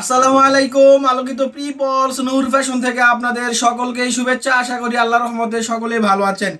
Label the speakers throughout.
Speaker 1: আসসালামু আলাইকুম, আলোকিত পিপলস নূর ফ্যাশন থেকে আপনাদের সকলকে শুভেচ্ছা। আশা করি আল্লাহ রহমতে সকলেই ভালো আছেন।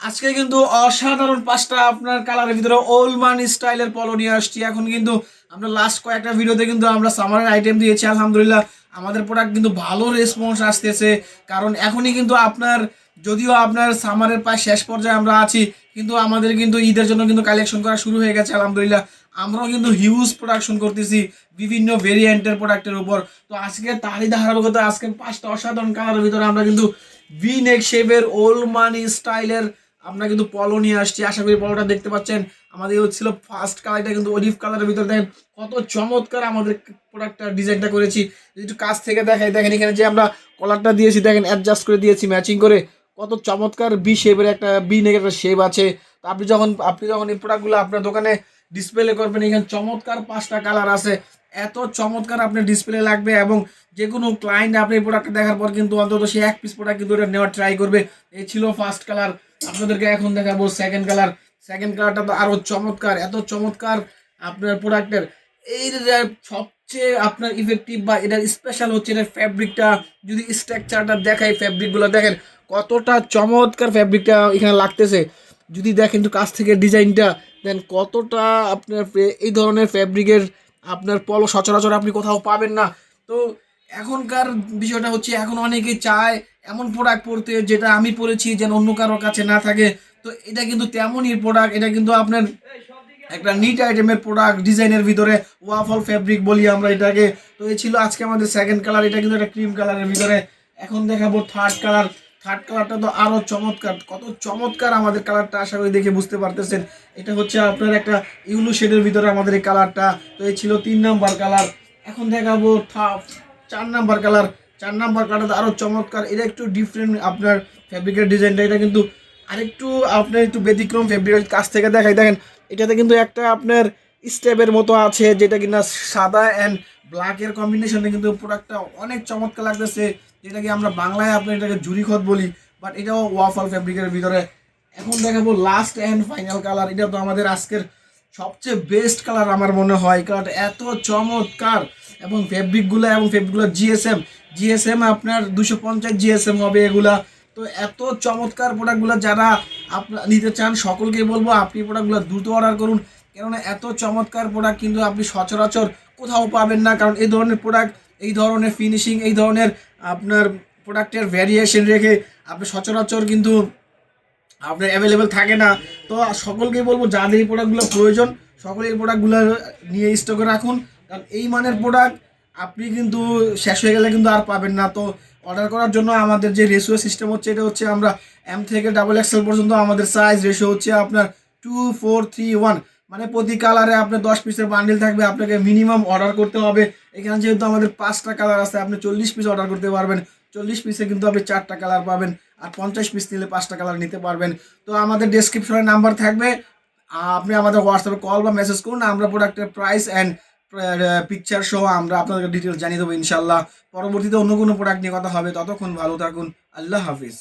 Speaker 1: আজকে কিন্তু অসাধারণ পাঁচটা আপনার কালারের ভিতরে ওল্ড মানি স্টাইলের পলো নিয়ে আসছি। এখন কিন্তু আমরা লাস্ট কয়েকটা ভিডিওতে কিন্তু আমরা সামারের আইটেম দিয়েছি, আলহামদুলিল্লাহ। আমাদের প্রোডাক্ট কিন্তু ভালো রেসপন্স আসতেছে। কারণ এখনই কিন্তু আপনার, যদিও আপনার সামারের প্রায় শেষ পর্যায়ে আমরা আছি, কিন্তু আমাদের কিন্তু ঈদের জন্য কিন্তু কালেকশন করা শুরু হয়ে গেছে, আলহামদুলিল্লাহ। আমরাও কিন্তু হিউজ প্রোডাকশন করতেছি বিভিন্ন ভেরিয়েন্টের প্রোডাক্টের উপর। তো আজকে তারই ধারাবাহিকতা, আজকে পাঁচটা অসাধারণ কালারের ভিতরে আমরা কিন্তু ভি নেক শেপের ওল্ড মানি স্টাইলের আমরা কিন্তু পলো নিয়ে আসছি। আশা করি পলোটা দেখতে পাচ্ছেন। আমাদের হচ্ছিল ফার্স্ট কালারটা কিন্তু অলিভ কালারের ভিতরে দেখেন, কত চমৎকার আমাদের প্রোডাক্টটা ডিজাইনটা করেছি। একটু কাছ থেকে দেখাই, দেখেন এখানে যে আমরা কলারটা দিয়েছি, দেখেন অ্যাডজাস্ট করে দিয়েছি ম্যাচিং করে। কত চমৎকার বি শেপের একটা বি নেক একটা শেপ আছে। আপনি যখন আপনি যখন এই প্রোডাক্টগুলো আপনার দোকানে ডিসপ্লে করবেন। এখানে চমৎকার পাঁচটা কালার আছে। এত চমৎকার আপনার ডিসপ্লে লাগবে এবং যে কোনো ক্লায়েন্ট আপনি এই প্রোডাক্টটা দেখার পর কিন্তু অন্তত সে এক পিস প্রোডাক্ট কিন্তু এটা নেওয়ার ট্রাই করবে। এই ছিল ফার্স্ট কালার আপনাদেরকে এখন দেখাবো সেকেন্ড কালার সেকেন্ড কালারটা তো আরও চমৎকার, এত চমৎকার আপনার প্রোডাক্টের এই সবচেয়ে আপনার ইফেক্টিভ বা এটার স্পেশাল হচ্ছে এটার ফ্যাব্রিকটা যদি স্ট্রাকচারটা দেখায় ফ্যাব্রিকগুলো দেখেন কতটা চমৎকার ফ্যাব্রিকটা এখানে লাগতেছে। যদি দেখেন একটু কাছ থেকে ডিজাইনটা, দেন কতটা আপনার এই ধরনের ফ্যাব্রিকের আপনার পলো সচরাচর আপনি কোথাও পাবেন না। তো এখনকার বিষয়টা হচ্ছে, এখন অনেকে চায় এমন প্রোডাক্ট পরতে যেটা আমি পরেছি, যেন অন্য কারোর কাছে না থাকে। তো এটা কিন্তু তেমনই প্রোডাক্ট এটা কিন্তু আপনার একটা নিট আইটেমের প্রোডাক্ট ডিজাইনের ভিতরে ওয়াফল ফ্যাব্রিক বলি আমরা এটাকে। তো এই ছিল আজকে আমাদের সেকেন্ড কালার এটা কিন্তু একটা ক্রিম কালারের ভিতরে। এখন দেখাবো থার্ড কালার থার্ড কালারটা তো আরও চমৎকার, কত চমৎকার আমাদের কালারটা আশা করি দেখে বুঝতে পারতেছেন। এটা হচ্ছে আপনার একটা ইউলু শেডের ভিতরে আমাদের এই কালারটা তো এই ছিল তিন নাম্বার কালার এখন দেখাবো চার নাম্বার কালার চার নাম্বার কালারটা আরও চমৎকার, এটা একটু ডিফারেন্ট আপনার ফ্যাব্রিকের ডিজাইনটা, এটা কিন্তু আরেকটু আপনার একটু ব্যতিক্রম ফেব্রিক কাছ থেকে দেখাই। দেখেন, এটাতে কিন্তু একটা আপনার স্টেপের মতো আছে, যেটা কিনা সাদা অ্যান্ড ব্ল্যাকের কম্বিনেশনে কিন্তু প্রোডাক্টটা অনেক চমৎকার লাগতেছে, যেটাকে আমরা বাংলায় আপনার এটাকে জুরি খত বলি বাট এটাও ওয়াফল ফেব্রিকের ভিতরে। এখন দেখাবো লাস্ট অ্যান্ড ফাইনাল কালার এটা তো আমাদের আজকের সবচেয়ে বেস্ট কালার আমার মনে হয় কালারটা এত চমৎকার। এবং ফেব্রিকগুলো এবং ফেব্রিকগুলো জিএসএম জিএসএম আপনার দুশো পঞ্চাশ জিএসএম হবে এগুলা। তো এত চমৎকার প্রোডাক্টগুলো যারা আপনার নিতে চান সকলকে বলব আপনি প্রোডাক্টগুলো দ্রুত অর্ডার করুন। কেননা এত চমৎকার প্রোডাক্ট কিন্তু আপনি সচরাচর কোথাও পাবেন না, কারণ এই ধরনের প্রোডাক্ট এই ধরনের ফিনিশিং এই ধরনের আপনার প্রোডাক্টের ভ্যারিয়েশন রেখে আপনি সচরাচর কিন্তু আপনার অ্যাভেলেবেল থাকে না। তো সকলকেই বলব, যাদের এই প্রোডাক্টগুলো প্রয়োজন সকলে এই প্রোডাক্টগুলো নিয়ে স্টকে রাখুন। কারণ এই মানের প্রোডাক্ট আপনি কিন্তু শেষ হয়ে গেলে কিন্তু আর পাবেন না। তো অর্ডার করার জন্য আমাদের যে রেশিও সিস্টেম হচ্ছে, এটা হচ্ছে আমরা এম থেকে ডাবল এক্সেল পর্যন্ত আমাদের সাইজ রেশিও হচ্ছে আপনার টু ফোর থ্রি ওয়ান মানে প্রতি কালারে আপনার দশ পিসের বান্ডিল থাকবে, আপনাকে মিনিমাম অর্ডার করতে হবে। এখানে যেহেতু আমাদের পাঁচটা কালার আছে, আপনি চল্লিশ পিস অর্ডার করতে পারবেন। চল্লিশ পিসে কিন্তু আপনি চারটা কালার পাবেন আর পঞ্চাশ পিস নিলে পাঁচটা কালার নিতে পারবেন। তো আমাদের ডেসক্রিপশনে নাম্বার থাকবে। আপনি আমাদের হোয়াটসঅ্যাপে কল বা মেসেজ করুন, আমরা প্রোডাক্টের প্রাইস অ্যান্ড পিকচার সহ আমরা আপনাদেরকে ডিটেলস জানিয়ে দেবো ইনশাল্লাহ পরবর্তীতে অন্য কোনো প্রোডাক্ট নিয়ে কথা হবে, ততক্ষণ ভালো থাকুন, আল্লাহ হাফিজ।